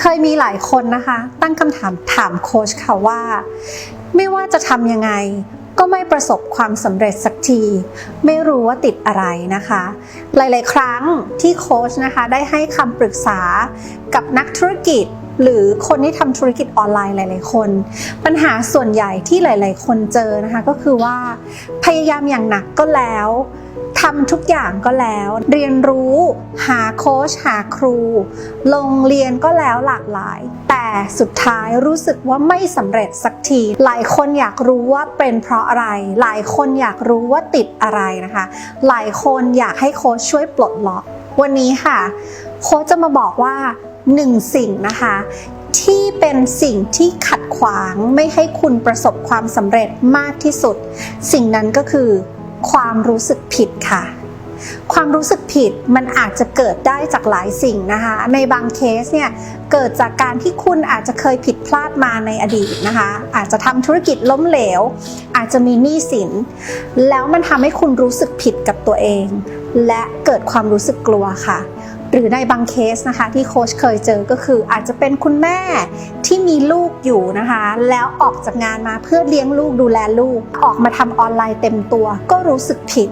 เคยมีหลายคนนะคะ ตั้งคำถามถามโค้ชค่ะว่า ไม่ว่าจะทำยังไง ก็ไม่ประสบความสำเร็จสักที ไม่รู้ว่าติดอะไรนะคะ หลาย ๆ ครั้งที่โค้ชนะคะได้ให้คำปรึกษากับนักธุรกิจหรือคนที่ทำธุรกิจออนไลน์หลาย ๆ คน ปัญหาส่วนใหญ่ที่หลาย ๆ คนเจอนะคะก็คือว่า พยายามอย่างหนักก็แล้ว ทำทุกอย่างก็แล้ว เรียนรู้หาโค้ชหาครู ลงเรียนก็แล้วหลากหลาย แต่สุดท้ายรู้สึกว่าไม่สำเร็จสักที หลายคนอยากรู้ว่าเป็นเพราะอะไร หลายคนอยากรู้ว่าติดอะไรนะคะ หลายคนอยากให้โค้ชช่วยปลดล็อก วันนี้ค่ะ โค้ชจะมาบอกว่าหนึ่งสิ่งนะคะที่เป็นสิ่งที่ขัดขวางไม่ให้คุณประสบความสำเร็จมากที่สุด สิ่งนั้นก็คือความรู้สึกผิด ค่ะ ความรู้สึกผิดมันอาจจะเกิดได้จากหลายสิ่งนะคะ ในบางเคสเนี่ยเกิดจากการที่คุณอาจจะเคยผิดพลาดมาในอดีตนะคะ อาจจะทำธุรกิจล้มเหลว อาจจะมีหนี้สิน แล้วมันทำให้คุณรู้สึกผิดกับตัวเอง และเกิดความรู้สึกกลัวค่ะ หรือในบางเคสนะคะที่โค้ชเคยเจอก็คืออาจจะเป็นคุณแม่ที่มีลูกอยู่นะคะ แล้วออกจากงานมาเพื่อเลี้ยงลูกดูแลลูก ออกมาทำออนไลน์เต็มตัว ก็รู้สึกผิด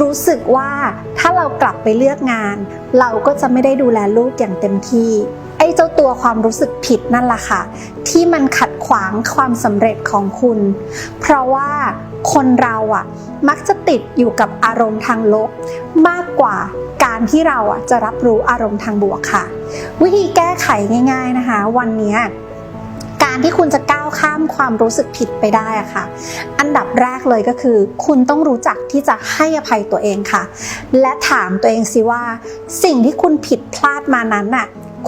รู้สึกว่าถ้าเรากลับไปเลือกงาน เราก็จะไม่ได้ดูแลลูกอย่างเต็มที่ไอ้เจ้าตัวความรู้สึกผิดนั่นแหละค่ะ ที่มันขัดขวางความสำเร็จของคุณ เพราะว่าคนเราอะมักจะติดอยู่กับอารมณ์ทางลบมากกว่า การที่เราอะจะรับรู้อารมณ์ทางบวกค่ะ วิธีแก้ไขง่าย ๆนะคะ วันนี้การที่คุณจะก้าวข้ามความรู้สึกผิดไปได้อะค่ะ อันดับแรกเลยก็คือ คุณต้องรู้จักที่จะให้อภัยตัวเองค่ะ และถามตัวเองสิว่า สิ่งที่คุณผิดพลาดมานั้นน่ะ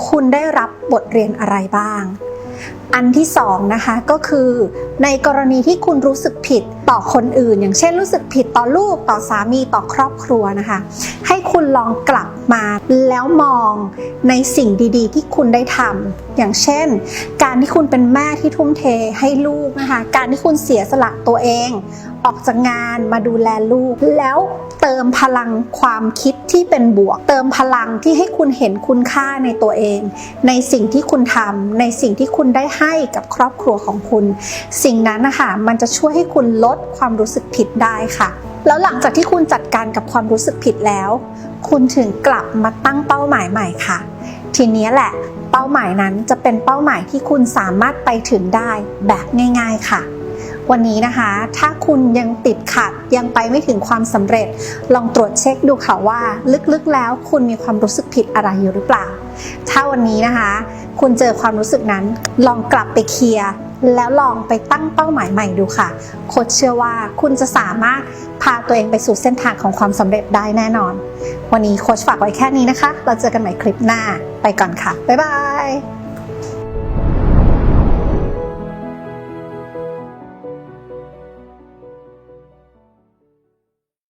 คุณได้รับบทเรียนอะไรบ้าง อันที่สองนะคะก็คือในกรณีที่คุณรู้สึกผิดต่อคนอื่น อย่างเช่นรู้สึกผิดต่อลูกต่อสามีต่อครอบครัวนะคะ ให้คุณลองกลับมาแล้วมองในสิ่งดีๆ ที่คุณได้ทำอย่างเช่น การที่คุณเป็นแม่ที่ทุ่มเทให้ลูกนะคะ การที่คุณเสียสละตัวเอง ออกจากงานมาดูแลลูก แล้วเติมพลังความคิดที่เป็นบวก เติมพลังที่ให้คุณเห็นคุณค่าในตัวเอง ในสิ่งที่คุณทำในสิ่งที่คุณได้ให้กับครอบครัวของคุณสิ่งนั้นนะคะมันจะช่วยให้คุณลดความรู้สึกผิดได้ค่ะ แล้วหลังจากที่คุณจัดการกับความรู้สึกผิดแล้ว คุณถึงกลับมาตั้งเป้าหมายใหม่ค่ะ ทีนี้แหละ เป้าหมายนั้นจะเป็นเป้าหมายที่คุณสามารถไปถึงได้แบบง่าย ๆค่ะวันนี้นะคะ ถ้าคุณยังติดขัดยังไปไม่ถึงความสำเร็จ ลองตรวจเช็คดูค่ะว่า ลึกๆแล้วคุณมีความรู้สึกผิดอะไรอยู่หรือเปล่า ถ้าวันนี้นะคะ คุณเจอความรู้สึกนั้น ลองกลับไปเคลียร์ แล้วลองไปตั้งเป้าหมายใหม่ดูค่ะ โคชเชื่อว่าคุณจะสามารถพาตัวเองไปสู่เส้นทางของความสำเร็จได้แน่นอน วันนี้โคชฝากไว้แค่นี้นะคะ เราเจอกันใหม่คลิปหน้า ไปก่อนค่ะ บ๊ายบาย